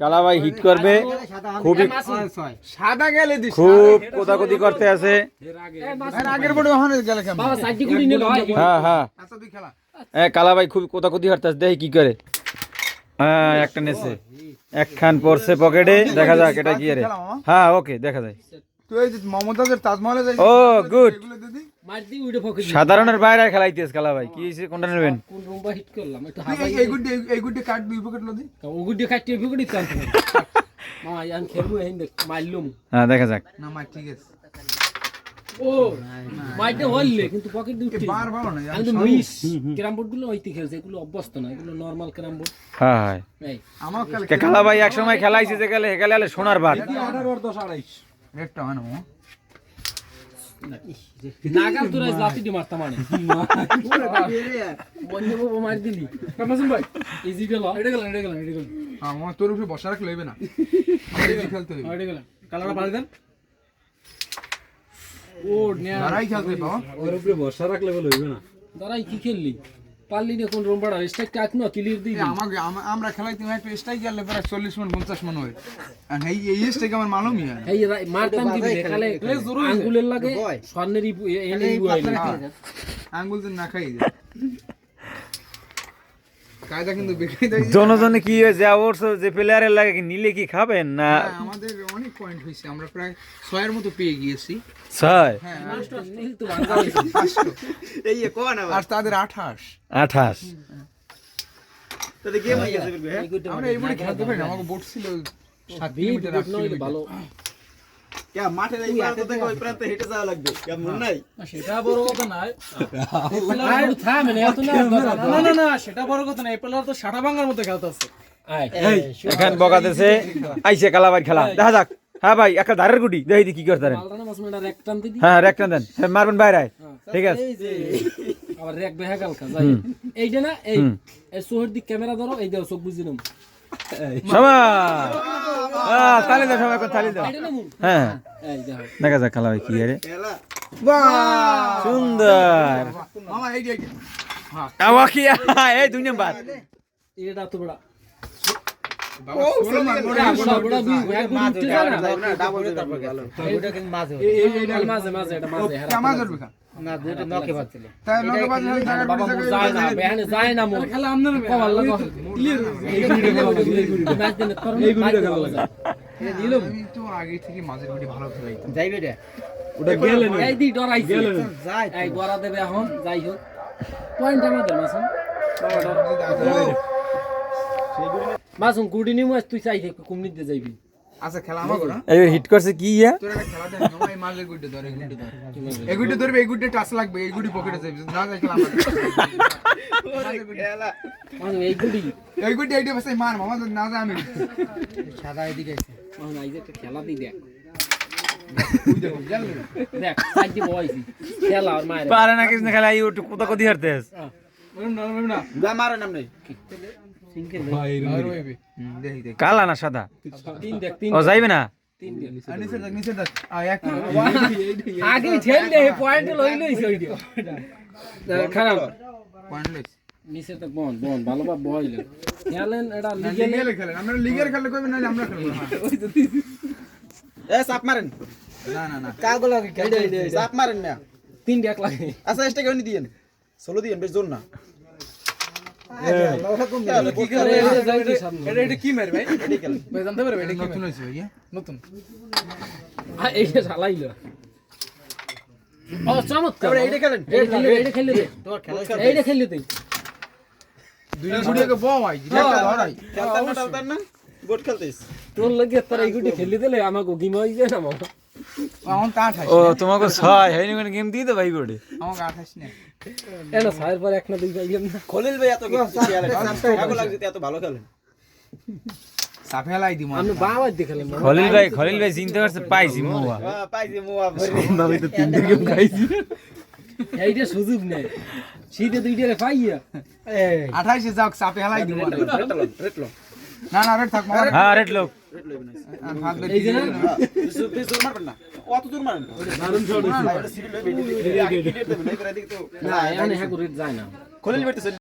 কালাবাই hit করবে। খুবই সাদা গেলে দিস খুব কোদাকুদি করতে আছে। আর আগের বড় ওখানে গেলে হয়। হ্যাঁ হ্যাঁ। আচ্ছা তুই খেলা। এ কালাবাই খুব কোদাকুদি করতে আছে দেখি কি করে। হ্যাঁ একটা নেছে। একখান পড়ছে পকেটে দেখা যাক এটা কি রে। হ্যাঁ ওকে দেখা যায়। তুই এই মমতাজের তাজমহলে যাই। ও গুড সাধারণের বাইরে খেলাইতেছ কালাবাই কি হয়েছে কোনটা নেবেন? কোন রুমবা হিট করলাম একটু হাবাই এই- এই গুড্ডি এই গুড্ডি কাট দুই পকেট লদি ও গুড়ি খাইতে ফিগুড়ি কান্ত মামা ইয়ান খেলব হেন দেখ মারলুম। হ্যাঁ দেখা যাক। না মা ঠিক আছে। ও মাইটে হইলে কিন্তু পকেট দিয়ে বার ভালো না আমি মিস ক্যারাম বোর্ডগুলো হইতে খেলছে এগুলো অভ্যস্ত না এগুলো নরমাল ক্যারাম বোর্ড। হ্যাঁ হ্যাঁ। আমার এক সময় খেলাইছে যে গেলে গেলে গেলে সোনার বাদ। রেটটা হয় না মামা নাগাল তোরা জাতি দি মারতা মানে বন্ধু বাবু মার দিলি কামাসুম ভাই ইজি গেল এটা গেল এটা গেল এটা গেল আমার তোর উপরে বসা রাখলে হইবে না। খেলতে হইবে। এটা গেল কালারটা পারে দেন। ও নিয়া দাঁড়াই খেলতে হইবে না। দাঁড়াই কি খেললি? পারলি না কোন টাক না ক্লিয়ার দিই আমাকে আমরা খেলাইতে একটু স্ট্রাইক গেলে প্রায় চল্লিশ মন পঞ্চাশ মন হয়। আর এই এই স্ট্রাইক আমার মালুমই হয় না। এই মারতাম কি বলে খালে আঙ্গুলের লাগে স্বর্ণের এনে আঙ্গুল তো না খাই যায় কায়দা কিন্তু জনজনে কি হয়েছে অবশ্য যে প্লেয়ারের লাগে কি নিলে কি খাবেন না? হ্যাঁ, আমাদের অনেক পয়েন্ট হয়েছে আমরা প্রায় ছয়ের মতো পেয়ে গিয়েছি। ছয়? হ্যাঁ নীল তো ভাঙা হইছে। পাঁচশো। আর তাদের আঠাশ। আঠাশ। এই গুড্ডে আমরা এই খেলতে পারি না আমাকে বোট ছিল সাত কিলোমিটার। না না না সেটা বড় কথা তো সাটা ভাঙার মতো খেলতে আছে। বকাতেছে খেলা। দেখা যাক। হ্যাঁ ভাই একটা ধারের গুটি। দেখি কি করতে পারেন মালটা রেক টান দিদি হ্যাঁ দেন। হ্যাঁ, মারবেন বাইরে আয়। ঠিক আছে। আবার রেক বেহা কালকা যাই এইটা না এই সোহের দিক ক্যামেরা ধরো এই দাও চোখ বুঝি নাম সমা। আহ, তালি দাও সবাই তালি দাও। এটা না হ্যাঁ। দেখা। যাক কালাবাই কি আরে সুন্দর। এই দুই নাম্বার। এটা তো বড়। আগে থেকে মাঝের গুটি ভালো খেলাইতাম ওটা গেলে এই দি ডরাইছে এই গড়া দেবে এখন যাই হোক পয়েন্ট আমাদের মাসুম মাসুম গুড়ি নিমু আজ তুই চাই কুমনি দিয়ে যাইবি? আচ্ছা খেলা না? এই হিট করছে কি ইয়া? তোর একটা খেলা এই ধর গুটি ধর। এই গুটি ধরবে এই গুটি টাচ লাগবে এই গুটি পকেটে যাবে না যাই খেলা আমাদের। মাসুম এই গুড়ি এই এইটা বসে মার মামা না আমি। এই যে একটা খেলা দি দেখ। সাইড দি খেলা আর পারে না কিছু খেলা কোথা আর ওইবে হুম দেখি দেখ কালা না সাদা? তিন দেখ তিন ও যাইবে না? খারাপ। নিচে তো বন বন ভালো বা বইল খেলেন এটা লিগে আমরা লিগের খেলে না আমরা খেলব এ চাপ মারেন। না না না। চাপ মারেন না। তিন দেখ লাগে। আচ্ছা এসটা কেউ দিয়েন। ষোলো দিয়েন বেশ জোর না। তোর লাগে তোর এই গুটি খেলে দিলে আমাকে গিম হই যায় না মামা ও তোমাকে ছয় হয়নি কোনো গেম দিয়ে তো ভাই গোটে আমাকে আঠাশ না। এনা সাইর পর এক না দুই পাইলাম না। খলিল ভাই এত এত ভালো খেলেন। খলিল ভাই খলিল ভাই চিনতে পারছে পাইছি মুয়া। পাইছি মুয়া ভাবি তো তিনটে গেম খাইছি। এইটা সুযোগ নেই। শীতে পাইয়া। যাক সাপে হেলাই রেটলো। না না রেড থাক মার হ্যাঁ রেড লোক। আর হাত ধরে এই যে না। বেশ জোর মারবেন না অত জোর মারেন না এখানে করে যায় না।